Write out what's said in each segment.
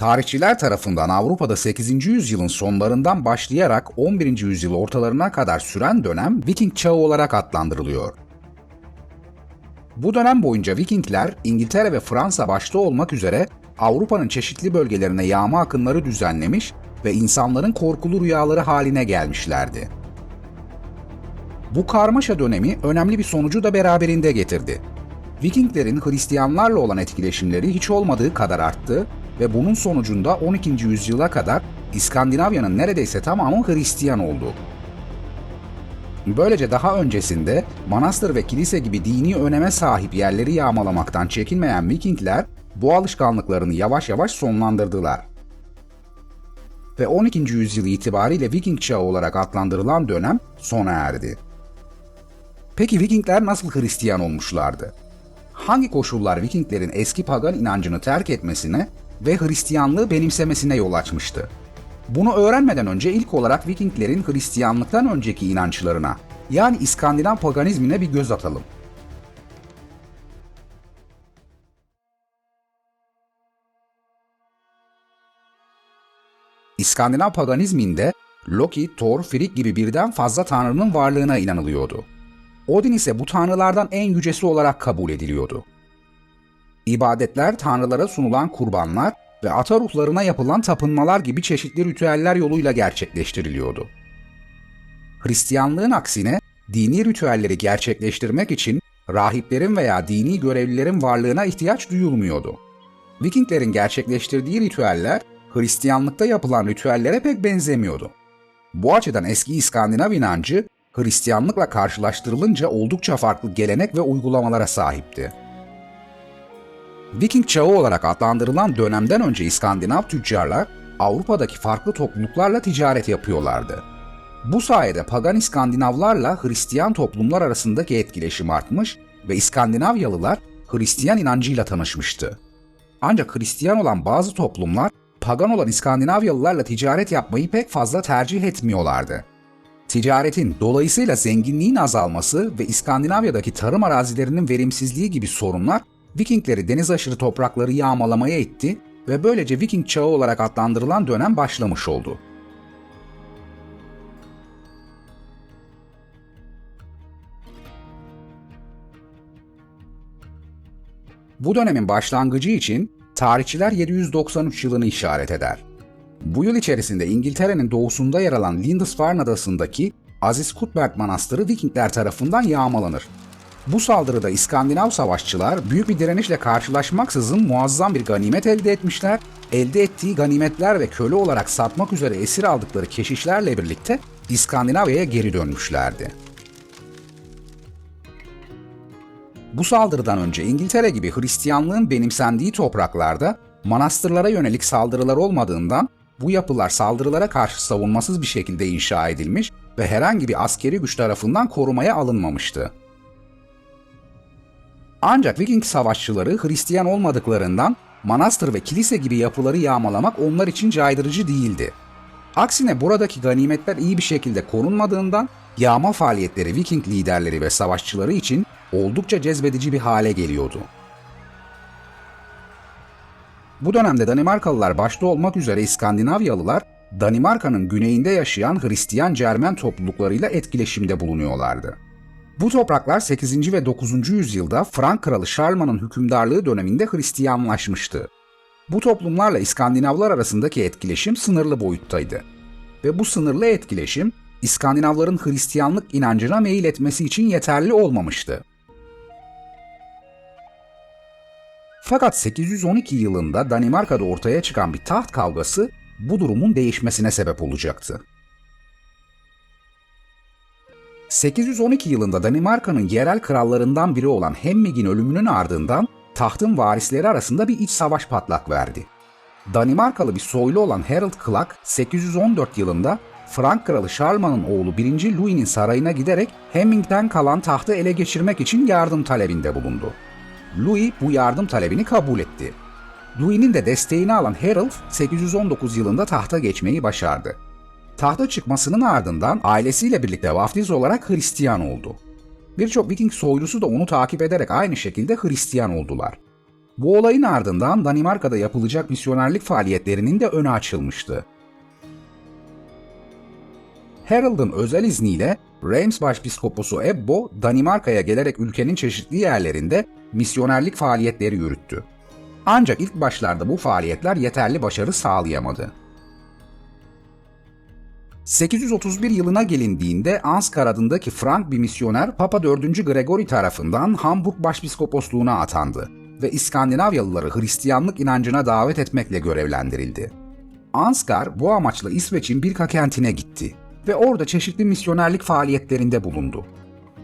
Tarihçiler tarafından Avrupa'da 8. yüzyılın sonlarından başlayarak 11. yüzyıl ortalarına kadar süren dönem Viking çağı olarak adlandırılıyor. Bu dönem boyunca Vikingler İngiltere ve Fransa başta olmak üzere Avrupa'nın çeşitli bölgelerine yağma akınları düzenlemiş ve insanların korkulu rüyaları haline gelmişlerdi. Bu karmaşa dönemi önemli bir sonucu da beraberinde getirdi. Vikinglerin Hristiyanlarla olan etkileşimleri hiç olmadığı kadar arttı ve bunun sonucunda 12. yüzyıla kadar İskandinavya'nın neredeyse tamamı Hristiyan oldu. Böylece daha öncesinde manastır ve kilise gibi dini öneme sahip yerleri yağmalamaktan çekinmeyen Vikingler bu alışkanlıklarını yavaş yavaş sonlandırdılar. Ve 12. yüzyıl itibariyle Viking çağı olarak adlandırılan dönem sona erdi. Peki Vikingler nasıl Hristiyan olmuşlardı? Hangi koşullar Vikinglerin eski pagan inancını terk etmesine ve Hristiyanlığı benimsemesine yol açmıştı? Bunu öğrenmeden önce ilk olarak Vikinglerin Hristiyanlıktan önceki inançlarına, yani İskandinav paganizmine bir göz atalım. İskandinav paganizminde Loki, Thor, Frigg gibi birden fazla tanrının varlığına inanılıyordu. Odin ise bu tanrılardan en yücesi olarak kabul ediliyordu. İbadetler tanrılara sunulan kurbanlar ve ata ruhlarına yapılan tapınmalar gibi çeşitli ritüeller yoluyla gerçekleştiriliyordu. Hristiyanlığın aksine dini ritüelleri gerçekleştirmek için rahiplerin veya dini görevlilerin varlığına ihtiyaç duyulmuyordu. Vikinglerin gerçekleştirdiği ritüeller Hristiyanlıkta yapılan ritüellere pek benzemiyordu. Bu açıdan eski İskandinav inancı Hristiyanlıkla karşılaştırılınca oldukça farklı gelenek ve uygulamalara sahipti. Viking çağı olarak adlandırılan dönemden önce İskandinav tüccarlar Avrupa'daki farklı topluluklarla ticaret yapıyorlardı. Bu sayede pagan İskandinavlarla Hristiyan toplumlar arasındaki etkileşim artmış ve İskandinavyalılar Hristiyan inancıyla tanışmıştı. Ancak Hristiyan olan bazı toplumlar pagan olan İskandinavyalılarla ticaret yapmayı pek fazla tercih etmiyorlardı. Ticaretin dolayısıyla zenginliğin azalması ve İskandinavya'daki tarım arazilerinin verimsizliği gibi sorunlar Vikingleri deniz aşırı toprakları yağmalamaya itti ve böylece Viking çağı olarak adlandırılan dönem başlamış oldu. Bu dönemin başlangıcı için tarihçiler 793 yılını işaret eder. Bu yıl içerisinde İngiltere'nin doğusunda yer alan Lindisfarne adasındaki Aziz Cuthbert Manastırı Vikingler tarafından yağmalanır. Bu saldırıda İskandinav savaşçılar büyük bir direnişle karşılaşmaksızın muazzam bir ganimet elde etmişler. Elde ettiği ganimetler ve köle olarak satmak üzere esir aldıkları keşişlerle birlikte İskandinavya'ya geri dönmüşlerdi. Bu saldırıdan önce İngiltere gibi Hristiyanlığın benimsendiği topraklarda manastırlara yönelik saldırılar olmadığından bu yapılar saldırılara karşı savunmasız bir şekilde inşa edilmiş ve herhangi bir askeri güç tarafından korumaya alınmamıştı. Ancak Viking savaşçıları Hristiyan olmadıklarından manastır ve kilise gibi yapıları yağmalamak onlar için caydırıcı değildi. Aksine buradaki ganimetler iyi bir şekilde korunmadığından yağma faaliyetleri Viking liderleri ve savaşçıları için oldukça cezbedici bir hale geliyordu. Bu dönemde Danimarkalılar başta olmak üzere İskandinavyalılar Danimarka'nın güneyinde yaşayan Hristiyan Cermen topluluklarıyla etkileşimde bulunuyorlardı. Bu topraklar 8. ve 9. yüzyılda Frank kralı Şarlman'ın hükümdarlığı döneminde Hristiyanlaşmıştı. Bu toplumlarla İskandinavlar arasındaki etkileşim sınırlı boyuttaydı. Ve bu sınırlı etkileşim İskandinavların Hristiyanlık inancına meyil etmesi için yeterli olmamıştı. Fakat 812 yılında Danimarka'da ortaya çıkan bir taht kavgası bu durumun değişmesine sebep olacaktı. 812 yılında Danimarka'nın yerel krallarından biri olan Hemming'in ölümünün ardından tahtın varisleri arasında bir iç savaş patlak verdi. Danimarkalı bir soylu olan Harald Klak 814 yılında Frank kralı Şarlman'ın oğlu 1. Louis'nin sarayına giderek Hemming'den kalan tahtı ele geçirmek için yardım talebinde bulundu. Louis bu yardım talebini kabul etti. Louis'nin de desteğini alan Harold 819 yılında tahta geçmeyi başardı. Tahta çıkmasının ardından ailesiyle birlikte vaftiz olarak Hristiyan oldu. Birçok Viking soylusu da onu takip ederek aynı şekilde Hristiyan oldular. Bu olayın ardından Danimarka'da yapılacak misyonerlik faaliyetlerinin de önü açılmıştı. Harold'un özel izniyle Reims Başpiskoposu Ebbo, Danimarka'ya gelerek ülkenin çeşitli yerlerinde misyonerlik faaliyetleri yürüttü. Ancak ilk başlarda bu faaliyetler yeterli başarı sağlayamadı. 831 yılına gelindiğinde Anskar adındaki Frank bir misyoner Papa 4. Gregory tarafından Hamburg Başpiskoposluğuna atandı ve İskandinavyalıları Hristiyanlık inancına davet etmekle görevlendirildi. Anskar bu amaçla İsveç'in Birka kentine gitti ve orada çeşitli misyonerlik faaliyetlerinde bulundu.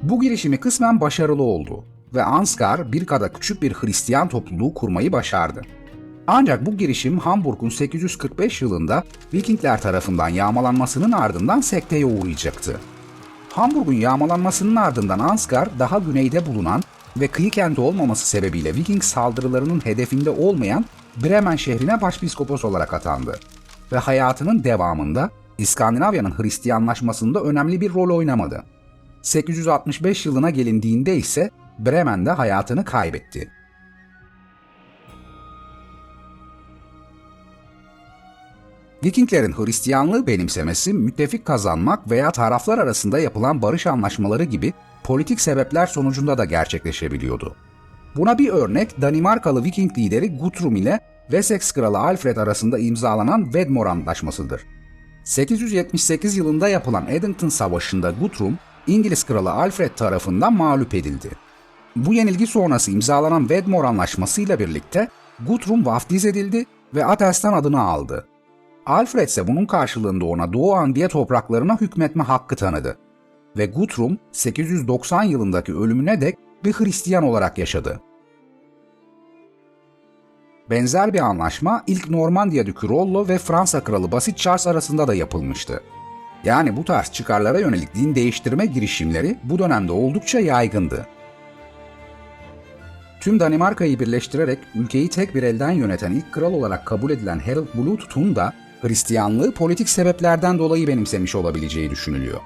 Bu girişimi kısmen başarılı oldu ve Ansgar Birka'da küçük bir Hristiyan topluluğu kurmayı başardı. Ancak bu girişim Hamburg'un 845 yılında Vikingler tarafından yağmalanmasının ardından sekteye uğrayacaktı. Hamburg'un yağmalanmasının ardından Ansgar daha güneyde bulunan ve kıyı kenti olmaması sebebiyle Viking saldırılarının hedefinde olmayan Bremen şehrine başpiskopos olarak atandı ve hayatının devamında İskandinavya'nın Hristiyanlaşmasında önemli bir rol oynamadı. 865 yılına gelindiğinde ise Bremen'de hayatını kaybetti. Vikinglerin Hristiyanlığı benimsemesi müttefik kazanmak veya taraflar arasında yapılan barış anlaşmaları gibi politik sebepler sonucunda da gerçekleşebiliyordu. Buna bir örnek Danimarkalı Viking lideri Guthrum ile Wessex kralı Alfred arasında imzalanan Wedmore Antlaşması'dır. 878 yılında yapılan Edington Savaşı'nda Guthrum, İngiliz kralı Alfred tarafından mağlup edildi. Bu yenilgi sonrası imzalanan Wedmore Anlaşması ile birlikte Guthrum vaftiz edildi ve Athelstan adını aldı. Alfred ise bunun karşılığında ona Doğu Andiye topraklarına hükmetme hakkı tanıdı. Ve Guthrum 890 yılındaki ölümüne dek bir Hristiyan olarak yaşadı. Benzer bir anlaşma ilk Normandiya Dükü Rollo ve Fransa Kralı Basit Charles arasında da yapılmıştı. Yani bu tarz çıkarlara yönelik din değiştirme girişimleri bu dönemde oldukça yaygındı. Tüm Danimarka'yı birleştirerek ülkeyi tek bir elden yöneten ilk kral olarak kabul edilen Harald Bluetooth'un da Hristiyanlığı politik sebeplerden dolayı benimsemiş olabileceği düşünülüyor.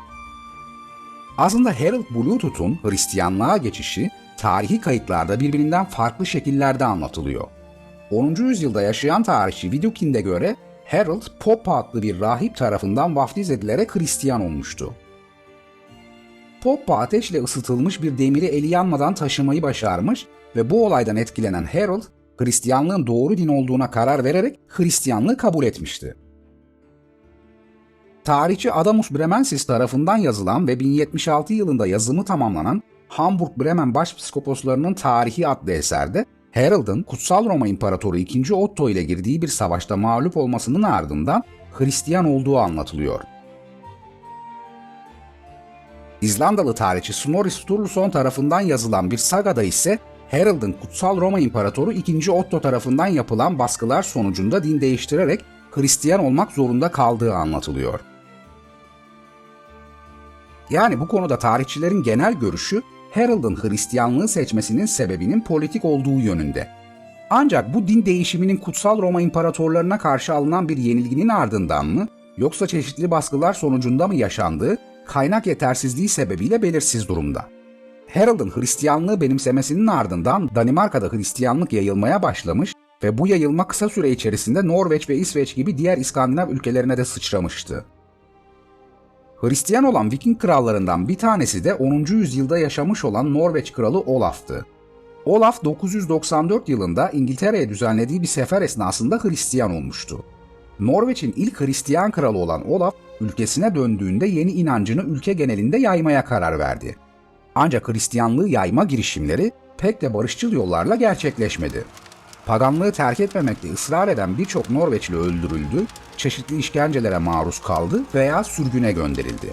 Aslında Harold Bluetooth'un Hristiyanlığa geçişi tarihi kayıtlarda birbirinden farklı şekillerde anlatılıyor. 10. yüzyılda yaşayan tarihçi Vidukind'e göre Harold Poppa adlı bir rahip tarafından vaftiz edilerek Hristiyan olmuştu. Poppa ateşle ısıtılmış bir demiri eli yanmadan taşımayı başarmış ve bu olaydan etkilenen Harold, Hristiyanlığın doğru din olduğuna karar vererek Hristiyanlığı kabul etmişti. Tarihçi Adamus Bremensis tarafından yazılan ve 1076 yılında yazımı tamamlanan Hamburg-Bremen Başpiskoposlarının Tarihi adlı eserde Harold'un Kutsal Roma İmparatoru II. Otto ile girdiği bir savaşta mağlup olmasının ardından Hristiyan olduğu anlatılıyor. İzlandalı tarihçi Snorri Sturluson tarafından yazılan bir sagada ise Harold'un Kutsal Roma İmparatoru II. Otto tarafından yapılan baskılar sonucunda din değiştirerek Hristiyan olmak zorunda kaldığı anlatılıyor. Yani bu konuda tarihçilerin genel görüşü Harold'un Hristiyanlığı seçmesinin sebebinin politik olduğu yönünde. Ancak bu din değişiminin kutsal Roma imparatorlarına karşı alınan bir yenilginin ardından mı yoksa çeşitli baskılar sonucunda mı yaşandığı kaynak yetersizliği sebebiyle belirsiz durumda. Harold'un Hristiyanlığı benimsemesinin ardından Danimarka'da Hristiyanlık yayılmaya başlamış ve bu yayılma kısa süre içerisinde Norveç ve İsveç gibi diğer İskandinav ülkelerine de sıçramıştı. Hristiyan olan Viking krallarından bir tanesi de 10. yüzyılda yaşamış olan Norveç kralı Olaf'tı. Olaf 994 yılında İngiltere'ye düzenlediği bir sefer esnasında Hristiyan olmuştu. Norveç'in ilk Hristiyan kralı olan Olaf, ülkesine döndüğünde yeni inancını ülke genelinde yaymaya karar verdi. Ancak Hristiyanlığı yayma girişimleri pek de barışçıl yollarla gerçekleşmedi. Paganlığı terk etmemekte ısrar eden birçok Norveçli öldürüldü, çeşitli işkencelere maruz kaldı veya sürgüne gönderildi.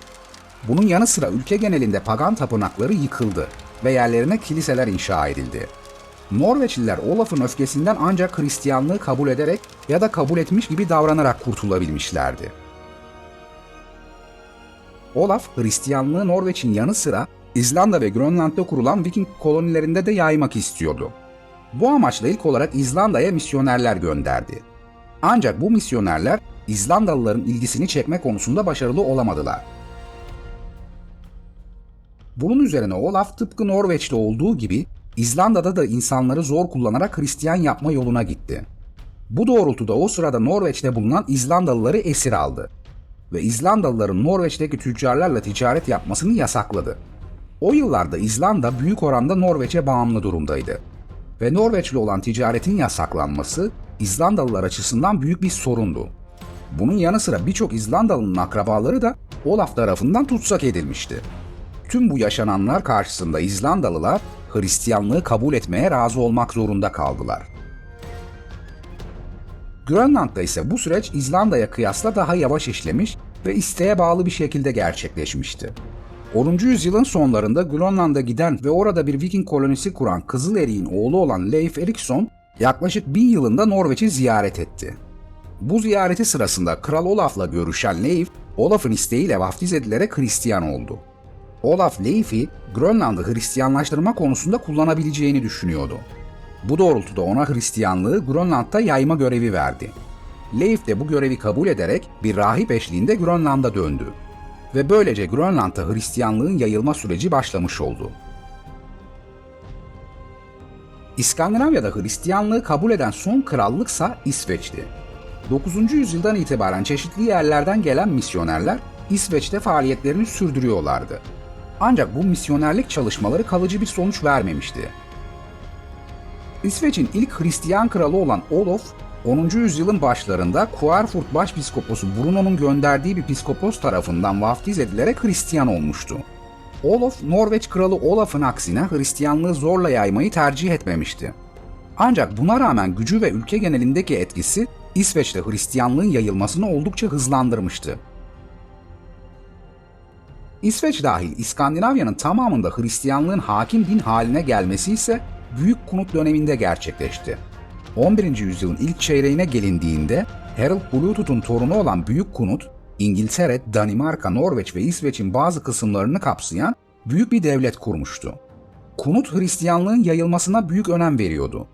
Bunun yanı sıra ülke genelinde pagan tapınakları yıkıldı ve yerlerine kiliseler inşa edildi. Norveçliler Olaf'ın öfkesinden ancak Hristiyanlığı kabul ederek ya da kabul etmiş gibi davranarak kurtulabilmişlerdi. Olaf, Hristiyanlığı Norveç'in yanı sıra İzlanda ve Grönland'da kurulan Viking kolonilerinde de yaymak istiyordu. Bu amaçla ilk olarak İzlanda'ya misyonerler gönderdi. Ancak bu misyonerler İzlandalıların ilgisini çekme konusunda başarılı olamadılar. Bunun üzerine Olaf tıpkı Norveç'te olduğu gibi İzlanda'da da insanları zor kullanarak Hristiyan yapma yoluna gitti. Bu doğrultuda o sırada Norveç'te bulunan İzlandalıları esir aldı ve İzlandalıların Norveç'teki tüccarlarla ticaret yapmasını yasakladı. O yıllarda İzlanda büyük oranda Norveç'e bağımlı durumdaydı ve Norveç'le olan ticaretin yasaklanması İzlandalılar açısından büyük bir sorundu. Bunun yanı sıra birçok İzlandalı'nın akrabaları da Olaf tarafından tutsak edilmişti. Tüm bu yaşananlar karşısında İzlandalılar Hristiyanlığı kabul etmeye razı olmak zorunda kaldılar. Grönland'da ise bu süreç İzlanda'ya kıyasla daha yavaş işlemiş ve isteğe bağlı bir şekilde gerçekleşmişti. 10. yüzyılın sonlarında Grönland'a giden ve orada bir Viking kolonisi kuran Kızıl Erik'in oğlu olan Leif Erikson yaklaşık bin yılında Norveç'i ziyaret etti. Bu ziyareti sırasında Kral Olaf'la görüşen Leif, Olaf'ın isteğiyle vaftiz edilerek Hristiyan oldu. Olaf Leif'i Grönland'ı Hristiyanlaştırma konusunda kullanabileceğini düşünüyordu. Bu doğrultuda ona Hristiyanlığı Grönland'da yayma görevi verdi. Leif de bu görevi kabul ederek bir rahip eşliğinde Grönland'a döndü. Ve böylece Grönland'da Hristiyanlığın yayılma süreci başlamış oldu. İskandinavya'da Hristiyanlığı kabul eden son krallıksa İsveç'ti. 9. yüzyıldan itibaren çeşitli yerlerden gelen misyonerler İsveç'te faaliyetlerini sürdürüyorlardı. Ancak bu misyonerlik çalışmaları kalıcı bir sonuç vermemişti. İsveç'in ilk Hristiyan kralı olan Olof, 10. yüzyılın başlarında Kuerfurt Başpiskoposu Bruno'nun gönderdiği bir piskopos tarafından vaftiz edilerek Hristiyan olmuştu. Olof, Norveç kralı Olaf'ın aksine Hristiyanlığı zorla yaymayı tercih etmemişti. Ancak buna rağmen gücü ve ülke genelindeki etkisi İsveç'te Hristiyanlığın yayılmasını oldukça hızlandırmıştı. İsveç dahil İskandinavya'nın tamamında Hristiyanlığın hakim din haline gelmesi ise Büyük Kunut döneminde gerçekleşti. 11. yüzyılın ilk çeyreğine gelindiğinde Harold Bluetooth'un torunu olan Büyük Kunut, İngiltere, Danimarka, Norveç ve İsveç'in bazı kısımlarını kapsayan büyük bir devlet kurmuştu. Kunut Hristiyanlığın yayılmasına büyük önem veriyordu.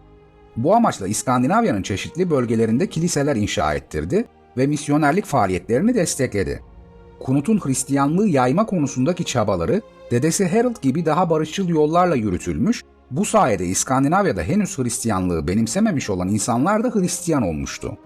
Bu amaçla İskandinavya'nın çeşitli bölgelerinde kiliseler inşa ettirdi ve misyonerlik faaliyetlerini destekledi. Kunut'un Hristiyanlığı yayma konusundaki çabaları dedesi Harold gibi daha barışçıl yollarla yürütülmüş, bu sayede İskandinavya'da henüz Hristiyanlığı benimsememiş olan insanlar da Hristiyan olmuştu.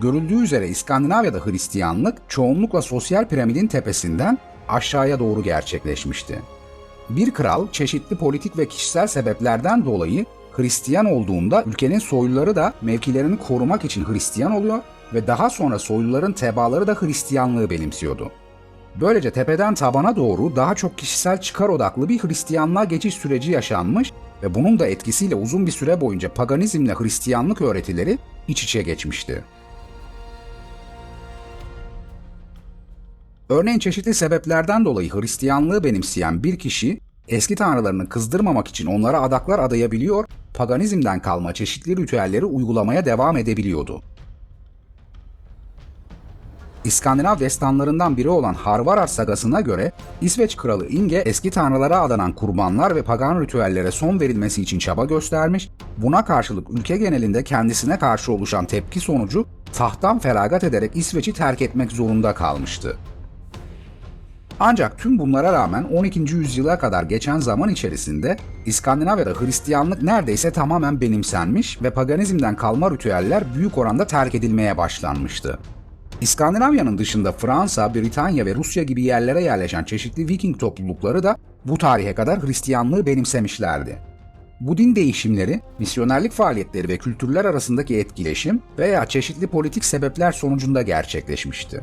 Görüldüğü üzere İskandinavya'da Hristiyanlık çoğunlukla sosyal piramidin tepesinden aşağıya doğru gerçekleşmişti. Bir kral çeşitli politik ve kişisel sebeplerden dolayı Hristiyan olduğunda ülkenin soyluları da mevkilerini korumak için Hristiyan oluyor ve daha sonra soyluların tebaaları da Hristiyanlığı benimsiyordu. Böylece tepeden tabana doğru daha çok kişisel çıkar odaklı bir Hristiyanlığa geçiş süreci yaşanmış ve bunun da etkisiyle uzun bir süre boyunca paganizmle Hristiyanlık öğretileri iç içe geçmişti. Örneğin çeşitli sebeplerden dolayı Hristiyanlığı benimseyen bir kişi eski tanrılarını kızdırmamak için onlara adaklar adayabiliyor, paganizmden kalma çeşitli ritüelleri uygulamaya devam edebiliyordu. İskandinav destanlarından biri olan Harvarar sagasına göre İsveç kralı Inge eski tanrılara adanan kurbanlar ve pagan ritüellere son verilmesi için çaba göstermiş, buna karşılık ülke genelinde kendisine karşı oluşan tepki sonucu tahttan feragat ederek İsveç'i terk etmek zorunda kalmıştı. Ancak tüm bunlara rağmen 12. yüzyıla kadar geçen zaman içerisinde İskandinavya'da Hristiyanlık neredeyse tamamen benimsenmiş ve paganizmden kalma ritüeller büyük oranda terk edilmeye başlanmıştı. İskandinavya'nın dışında Fransa, Britanya ve Rusya gibi yerlere yerleşen çeşitli Viking toplulukları da bu tarihe kadar Hristiyanlığı benimsemişlerdi. Bu din değişimleri, misyonerlik faaliyetleri ve kültürler arasındaki etkileşim veya çeşitli politik sebepler sonucunda gerçekleşmişti.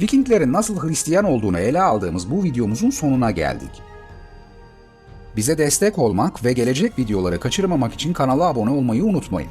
Vikinglerin nasıl Hristiyan olduğunu ele aldığımız bu videomuzun sonuna geldik. Bize destek olmak ve gelecek videoları kaçırmamak için kanala abone olmayı unutmayın.